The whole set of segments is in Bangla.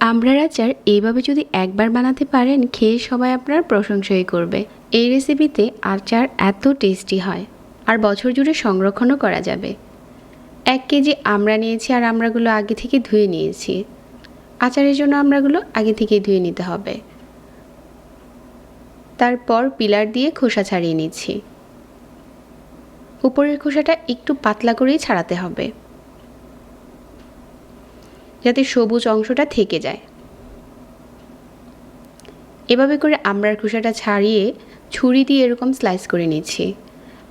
আমড়ার আচার এইভাবে যদি একবার বানাতে পারেন, খেয়ে সবাই আপনার প্রশংসাই করবে। এই রেসিপিতে আচার এত টেস্টি হয়। আর বছর জুড়ে সংরক্ষণও করা যাবে। এক কেজি আমড়া নিয়েছি আর আমড়াগুলো আগে থেকে ধুয়ে নিয়েছি। আচারের জন্য আমড়াগুলো আগে থেকে ধুয়ে নিতে হবে। তারপর পিলার দিয়ে খোসা ছাড়িয়ে নিচ্ছি। উপরের খোসাটা একটু পাতলা করেই ছাড়াতে হবে। যাতে সবুজ অংশটা থেকে যায়। এভাবে করে আমড়ার খোসাটা ছাড়িয়ে ছুরি দিয়ে এরকম স্লাইস করে নিচ্ছি।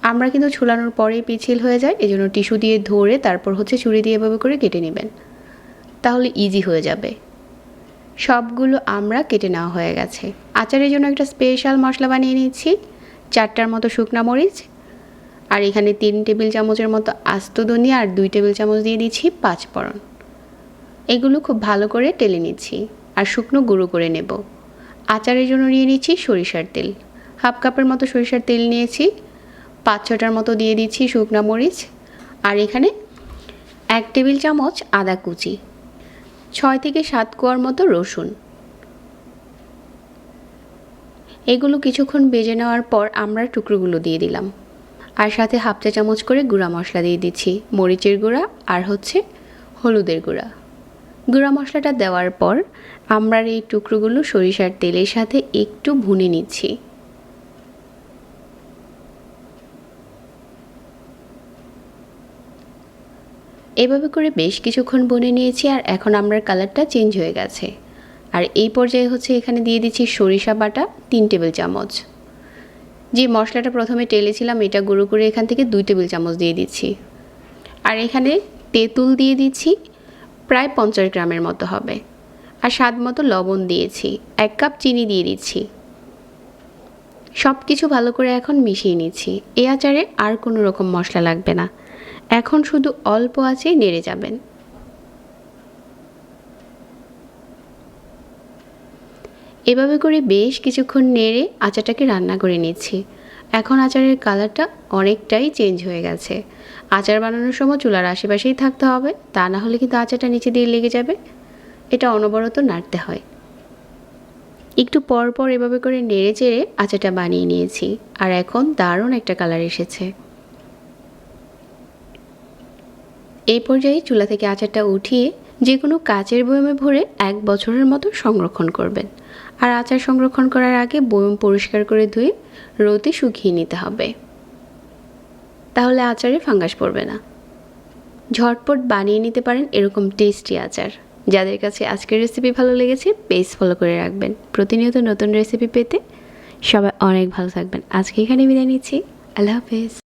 আমরা কিন্তু ছোলানোর পরেই পিছিল হয়ে যায়, এজন্য টিস্যু দিয়ে ধরে তারপর হচ্ছে ছুরি দিয়ে এভাবে করে কেটে নেবেন। তাহলে ইজি হয়ে যাবে। সবগুলো আমরা কেটে নেওয়া হয়ে গেছে। আচারের জন্য একটা স্পেশাল মশলা বানিয়ে নিচ্ছি, চারটার মতো শুকনা মরিচ, আর এখানে তিন টেবিল চামচের মতো আস্ত ধনিয়া আর দুই টেবিল চামচ দিয়ে দিচ্ছি পাঁচ ফোড়ন এগুলো খুব ভালো করে টেলে নিচ্ছি আর শুকনো গুঁড়ো করে নেব। আচারের জন্য নিয়ে নিচ্ছি সরিষার তেল। হাফ কাপের মতো সরিষার তেল নিয়েছি, পাঁচ ছটার মতো দিয়ে দিচ্ছি শুকনা মরিচ আর এখানে এক টেবিল চামচ আদা কুচি, ছয় থেকে সাত কোয়ার মতো রসুন। এগুলো কিছুক্ষণ বেজে নেওয়ার পর আমরা টুকরোগুলো দিয়ে দিলাম আর সাথে হাফ চা চামচ করে গুঁড়া মশলা দিয়ে দিচ্ছি, মরিচের গুঁড়া আর হচ্ছে হলুদের গুঁড়া। গুঁড়া মশলাটা দেওয়ার পর আমরা এই টুকরোগুলো সরিষার তেলের সাথে একটু ভুনে নিচ্ছি। এভাবে করে বেশ কিছুক্ষণ বনে নিয়েছি আর এখন আমরা কালারটা চেঞ্জ হয়ে গেছে। আর এই পর্যায়ে হচ্ছে এখানে দিয়ে দিচ্ছি সরিষা বাটা তিন টেবিল চামচ। যে মশলাটা প্রথমে টেলেছিলাম এটা গুঁড়ো করে এখান থেকে দুই টেবিল চামচ দিয়ে দিচ্ছি। আর এখানে তেঁতুল দিয়ে দিচ্ছি প্রায় পঞ্চাশ গ্রামের মতো হবে। আর স্বাদ মতো লবণ দিয়েছি, এক কাপ চিনি দিয়ে দিচ্ছি। সব কিছু ভালো করে এখন মিশিয়ে নিচ্ছি। এই আচারে আর কোনো রকম মশলা লাগবে না। এখন শুধু অল্প আঁচেই নেড়ে যাবেন। এভাবে করে বেশ কিছুক্ষণ নেড়ে আচারটাকে রান্না করে নিচ্ছি। এখন আচারের কালারটা অনেকটাই চেঞ্জ হয়ে গেছে। আচার বানানোর সময় চুলার আশেপাশেই থাকতে হবে, তা না হলে কিন্তু আচারটা নিচে দিয়ে লেগে যাবে। এটা অনবরত নাড়তে হয়। একটু পর পর এভাবে করে নেড়ে চেড়ে আচারটা বানিয়ে নিয়েছি, আর এখন দারুণ একটা কালার এসেছে। এই পর্যায়ে চুলা থেকে আচারটা উঠিয়ে যে কোনো কাচের বয়মে ভরে এক বছরের মতো সংরক্ষণ করবেন। আর আচার সংরক্ষণ করার আগে বয়ম পরিষ্কার করে ধুয়ে রোদে শুকিয়ে নিতে হবে। তাহলে আচারে ফাঙ্গাস পড়বে না। ঝটপট বানিয়ে নিতে পারেন এরকম টেস্টি আচার। যাদের কাছে আজকের রেসিপি ভালো লেগেছে পেজ ফলো করে রাখবেন। প্রতিনিয়ত নতুন রেসিপি পেতে সবাই অনেক ভালো থাকবেন। আজকে এখানে বিদায় নিচ্ছি। আল্লাহ হাফেজ।